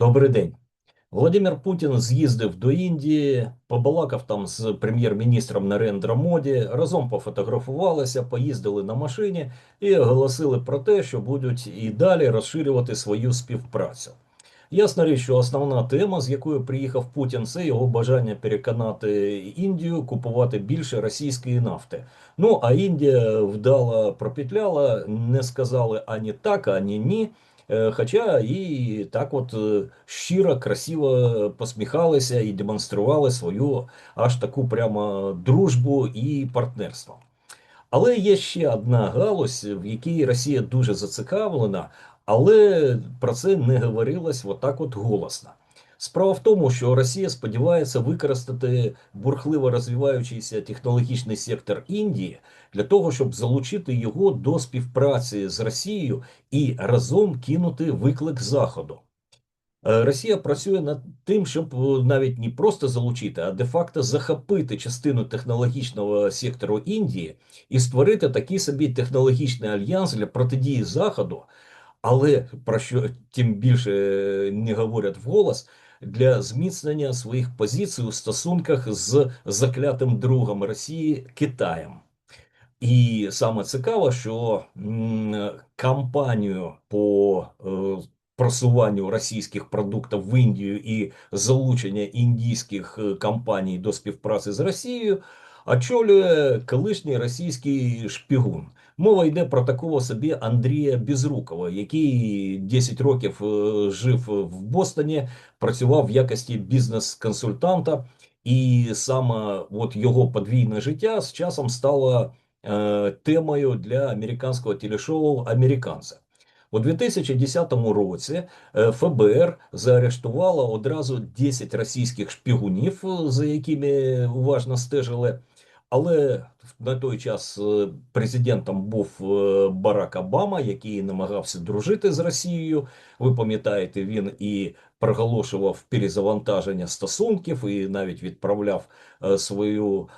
Добрий день. Володимир Путін з'їздив до Індії, побалакав там з прем'єр-міністром Нарендра Моді, разом пофотографувалися, поїздили на машині і оголосили про те, що будуть і далі розширювати свою співпрацю. Ясна річ, що основна тема, з якою приїхав Путін, це його бажання переконати Індію купувати більше російської нафти. Ну а Індія вдало пропетляла, не сказали ані так, ані ні. Е, Хоча і так, от е, щиро, красиво посміхалися і демонстрували свою аж таку прямо дружбу і партнерство. Але є ще одна галузь, в якій Росія дуже зацікавлена, але про це не говорилось отак от голосно. Справа в тому, що Росія сподівається використати бурхливо розвиваючийся технологічний сектор Індії для того, щоб залучити його до співпраці з Росією і разом кинути виклик Заходу. Е, Росія працює над тим, щоб е, навіть не просто залучити, а де-факто захопити частину технологічного сектору Індії і створити такий собі технологічний альянс для протидії Заходу, але про що тим більше е, не говорять вголос, для зміцнення своїх позицій у стосунках з заклятим другом Росії Китаєм. І саме цікаво, що кампанію по е, просуванню російських продуктів в Індію і залучення індійських е, компаній до співпраці з Росією очолює колишній російський шпигун. Мова йде про такого собі Андрія Безрукова, який 10 років е, жив в Бостоні, працював в якості бізнес-консультанта, і саме от його подвійне життя з часом стало е, темою для американського телешоу «Американці». У 2010 році е, ФБР заарештувало одразу 10 російських шпигунів, за якими уважно стежили. Але на той час е, президентом був е, Барак Обама, який намагався дружити з Росією. Ви пам'ятаєте, він і проголошував перезавантаження стосунків, і навіть відправляв е, свою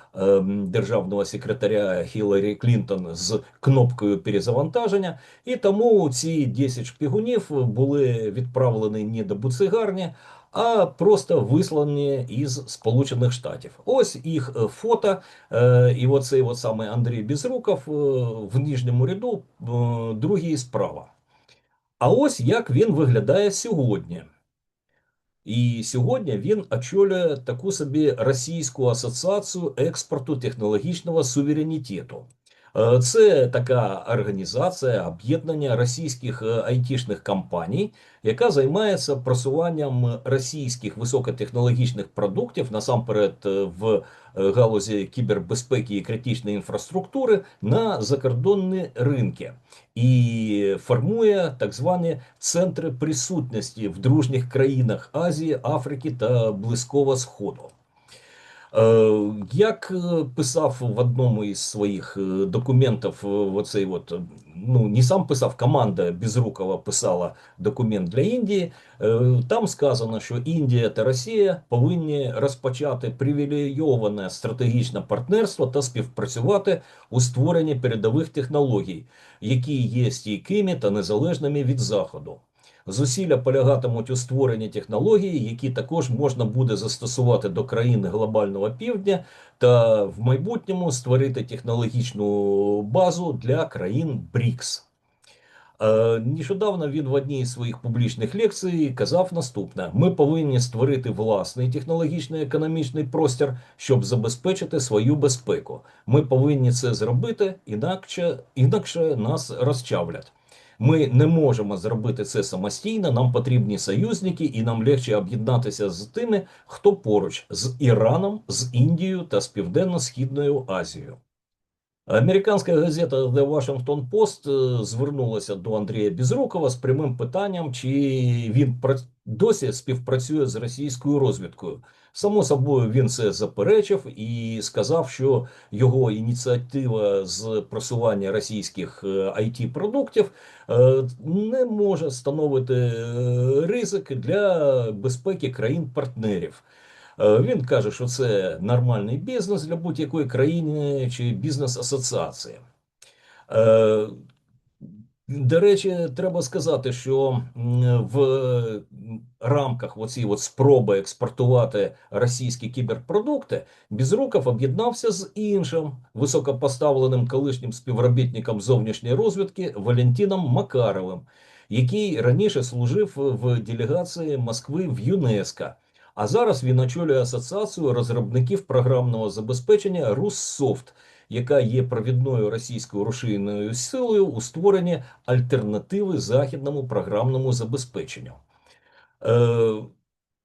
державного секретаря Хіларі Клінтон з кнопкою перезавантаження. І тому ці 10 шпигунів були відправлені не до буцигарні, а просто вислані із Сполучених Штатів. Ось їх е, фото. І оцей от саме Андрій Безруков е, в нижньому ряду, другий справа. А ось як він виглядає сьогодні. І сьогодні він очолює таку собі Російську асоціацію експорту технологічного суверенітету. Е, це така організація об'єднання російських е, айтішних компаній, яка займається просуванням російських високотехнологічних продуктів насамперед е, в галузі кібербезпеки і критичної інфраструктури на закордонні ринки і формує так звані центри присутності в дружніх країнах Азії, Африки та Близького Сходу. Е, як е, писав в одному із своїх е, документів, оцей от, ну не сам писав, команда Безрукова писала документ для Індії. Там сказано, що Індія та Росія повинні розпочати привілейоване стратегічне партнерство та співпрацювати у створенні передових технологій, які є стійкими та незалежними від заходу. Зусилля полягатимуть у створенні технологій, які також можна буде застосувати до країн глобального півдня, та в майбутньому створити технологічну базу для країн БРІКС. Е, нещодавно він в одній з своїх публічних лекцій казав наступне: ми повинні створити власний технологічний економічний простір, щоб забезпечити свою безпеку. Ми повинні це зробити, інакше, інакше нас розчавлять. Ми не можемо зробити це самостійно. Нам потрібні союзники, і нам легше об'єднатися з тими, хто поруч з Іраном, з Індією та з Південно-Східною Азією. Американська газета The Washington Post е, звернулася до Андрія Безрукова з прямим питанням, чи він досі співпрацює з російською розвідкою. Само собою він це заперечив і сказав, що його ініціатива з просування російських it е, продуктів е, не може становити ризик для безпеки країн-партнерів. Е, він каже, що це нормальний бізнес для будь-якої країни чи бізнес-асоціації. Е, До речі, треба сказати, що в рамках оці от спроби експортувати російські кіберпродукти Безруков об'єднався з іншим високопоставленим колишнім співробітником зовнішньої розвідки Валентином Макаровим, який раніше служив в делегації Москви в ЮНЕСКО. А зараз він очолює асоціацію розробників програмного забезпечення Руссофт, яка є провідною російською рушійною силою у створенні альтернативи західному програмному забезпеченню. Е,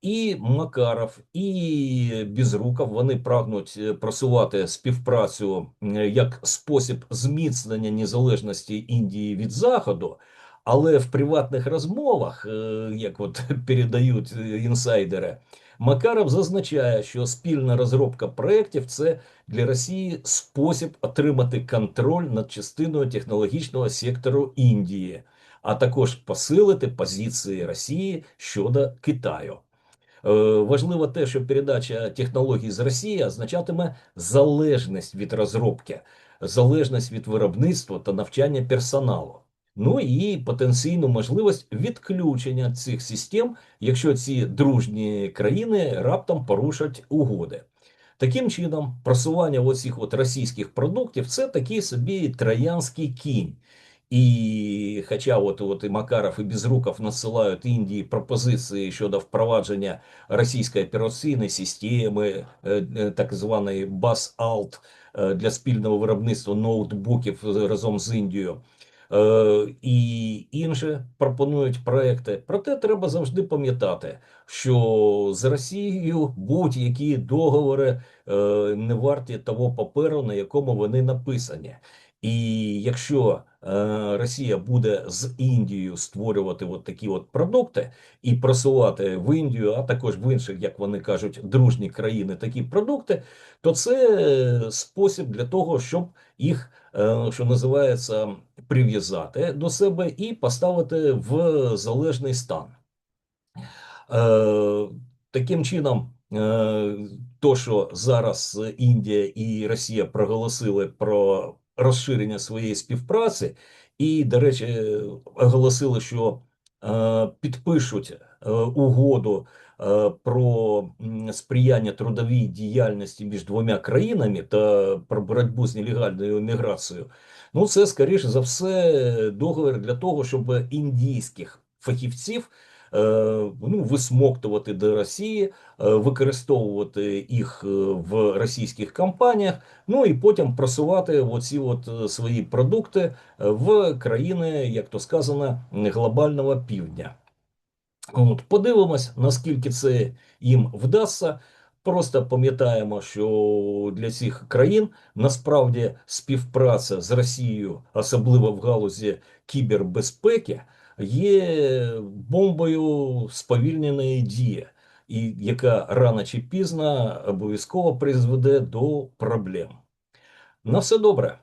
і Макаров, і Безруков вони прагнуть е, просувати співпрацю як спосіб зміцнення незалежності Індії від Заходу. Але в приватних розмовах, е, як от передають е, інсайдери, Макаров зазначає, що спільна розробка проєктів це для Росії спосіб отримати контроль над частиною технологічного сектору Індії, а також посилити позиції Росії щодо Китаю. Е, Важливо те, що передача технологій з Росії означатиме залежність від розробки, залежність від виробництва та навчання персоналу. Ну і потенційну можливість відключення цих систем, якщо ці дружні країни раптом порушать угоди. Таким чином, просування оцих от російських продуктів це такий собі троянський кінь. І хоча от, от і Макаров, і Безруков надсилають Індії пропозиції щодо впровадження російської операційної системи, е, е, так званої BAS-ALT, е, для спільного виробництва ноутбуків разом з Індією, і інші пропонують проекти. Проте треба завжди пам'ятати, що з Росією будь-які договори е, не варті того паперу, на якому вони написані. І якщо е, Росія буде з Індією створювати от такі от продукти і просувати в Індію, а також в інших, як вони кажуть, дружні країни такі продукти, то це е, спосіб для того, щоб їх, е, що називається, прив'язати до себе і поставити в залежний стан. Е, Таким чином, е, то, що зараз Індія і Росія проголосили про розширення своєї співпраці, і, до речі, оголосили, що е, підпишуть е, угоду е, про сприяння трудовій діяльності між двома країнами та про боротьбу з нелегальною міграцією. Ну, це скоріше за все договір для того, щоб індійських фахівців е, ну, висмоктувати до Росії, е, використовувати їх е, в російських компаніях, ну і потім просувати оці от свої продукти в країни, як то сказано, глобального півдня. От, подивимось, наскільки це їм вдасться. Просто пам'ятаємо, що для цих країн насправді співпраця з Росією, особливо в галузі кібербезпеки, є бомбою сповільненої дії, і яка рано чи пізно обов'язково призведе до проблем. На все добре.